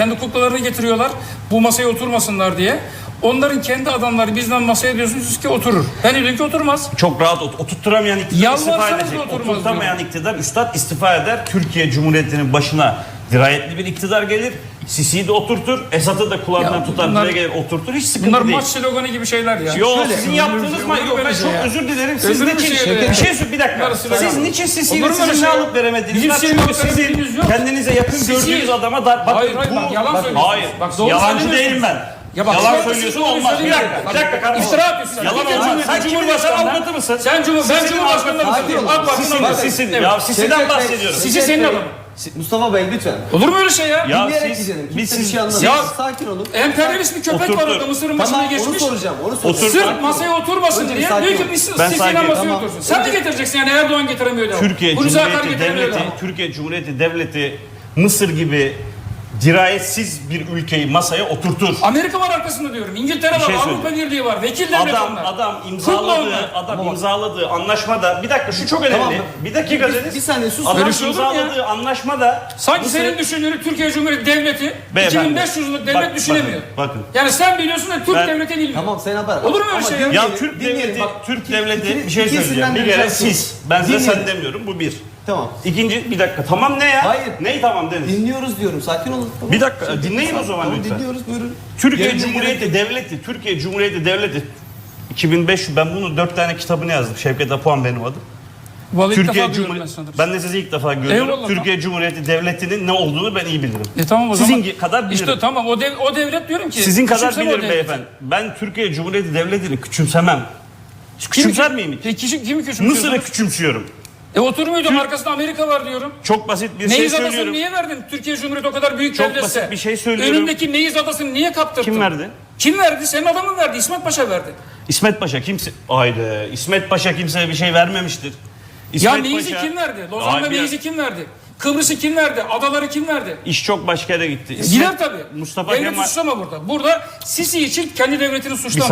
Kendi kuklalarını getiriyorlar. Bu masaya oturmasınlar diye. Onların kendi adamları bizden masaya diyorsunuz ki oturur. Ben diyorum ki oturmaz. Çok rahat ot- oturtturamayan iktidar istifa edecek. Oturtamayan iktidar üstad istifa eder. Türkiye Cumhuriyeti'nin başına dirayetli bir iktidar gelir. Sisi'yi de oturtur. Esat'ı da kulağından Ya tutar bunlar- buraya gelir oturtur. Hiç sıkıntı Bunlar değil. maç sloganı gibi şeyler ya. Yo Şöyle- sizin yaptığınız ma- yok ben çok şey özür dilerim. Siz Özür niçin şey öyle bir şey sor- bir dakika. Bunlar slogan. Siz niçin Olur mu öyle şey ne ya? alıp veremediniz? Bizim Bak, şeyimiz çünkü yok, sizin yok. kendinize yakın Sisi- gördüğünüz adama da bakın Hayır, hayır, bu bak, yalan bak, söylüyorsun. hayır. Bak, doğru Yalancı söylemiyorsun. değilim ben. Ya bak, Yalan sen- söylüyorsun sen- olmaz. Bir sen- dakika, bir dakika kardeşim. İftira atıyorsun. Yalan Türkiye olmaz. Cumhuriyeti Sen Cumhurbaşkanı başkanı avukatı mısın? Sen Cumhur, ben Cumhurbaşkanı mısın? Sakin AK olun. Parti'nin Sisi'nin. Ya Sisi'den bahsediyorum. Sisi senin adamın. Si- Mustafa Bey lütfen. Olur mu öyle şey ya? Ya Dinleyerek siz- gidelim. biz Kimse bir siz- şey anlamıyor. Ya- Sakin olun. Emperyalist bir köpek var orada Mısır'ın başına Tamam onu geçmiş. soracağım. Onu soracağım. Otur. Sırf Sakin masaya oturmasın Önce diye sakin diyor ki olun. biz Ben Sisi'yle sakin- masaya Tamam. otursun. Sen Önce- getireceksin yani Erdoğan getiremiyor da. Türkiye Hulusi Akar Cumhuriyeti getiremiyor. Devleti, Türkiye Cumhuriyeti Devleti Mısır gibi dirayetsiz bir ülkeyi masaya oturtur. Amerika var arkasında diyorum. İngiltere Bir var, şey Avrupa Birliği var, vekil devlet Adam onlar. adam Kukla imzaladığı onlar. adam imzaladığı anlaşmada bir dakika şu çok önemli. Tamam. Bir dakika Bir- Deniz. bir saniye sus. Adam ya? imzaladığı anlaşmada Sanki Mısır- senin düşündüğünü Türkiye Cumhuriyeti Devleti Beyefendi. 2500 yıllık devlet Bak- düşünemiyor. bakın, bakın. Yani sen biliyorsun da Türk Ben- devleti bilmiyor. Tamam sen haber. Olur mu öyle Ama şey ya? dinleyelim, Ya Türk dinleyelim. devleti, Bak, Türk iki- devleti iki- bir şey iki söyleyeceğim. Bir kere siz. Ben size Dinleyelim. sen demiyorum. Bu bir. Tamam. İkinci bir dakika. Tamam ne ya? Hayır. Neyi tamam Deniz? Dinliyoruz diyorum. Sakin olun. Tamam. Bir dakika, dinleyin o zaman Tamam, lütfen. dinliyoruz buyurun. Türkiye Yerine Cumhuriyeti gerek Devleti, Türkiye Cumhuriyeti Devleti 2005 ben bunu dört tane kitabını yazdım. Şevket Apuan benim adım. Vallahi Türkiye ben Cumhuriyeti sanırım. ben de sizi ilk defa görüyorum. Eyvallah, Türkiye Cumhuriyeti Devleti'nin ne olduğunu ben iyi bilirim. E tamam o Sizin zaman. gi- kadar bilirim. İşte tamam o, dev, o devlet diyorum ki. Sizin kadar bilirim beyefendi. Ben Türkiye Cumhuriyeti Devleti'ni küçümsemem. Küçümser miyim hiç? Peki kişi, kimi küçümsüyorsunuz? Mısır'ı küçümsüyorum. E oturmuydum arkasında Amerika var diyorum. Çok basit bir şey Neyiz Adası'nı söylüyorum. niye verdin? Türkiye Cumhuriyeti o kadar büyük Çok devletse. basit bir şey söylüyorum. Önündeki Neyiz Adası'nı niye kaptırdın? Kim verdi? Kim verdi? Senin adamın verdi. İsmet Paşa verdi. İsmet Paşa kimse... Haydi İsmet Paşa kimseye bir şey vermemiştir. ya İsmet Neyizi Paşa- kim verdi? Lozan'da Hayır, kim verdi? Kıbrıs'ı kim verdi? Adaları kim verdi? İş çok başka yere gitti. Gider tabii. Mustafa Devlet Kemal... suçlama burada. Burada Sisi için kendi devletini suçlama.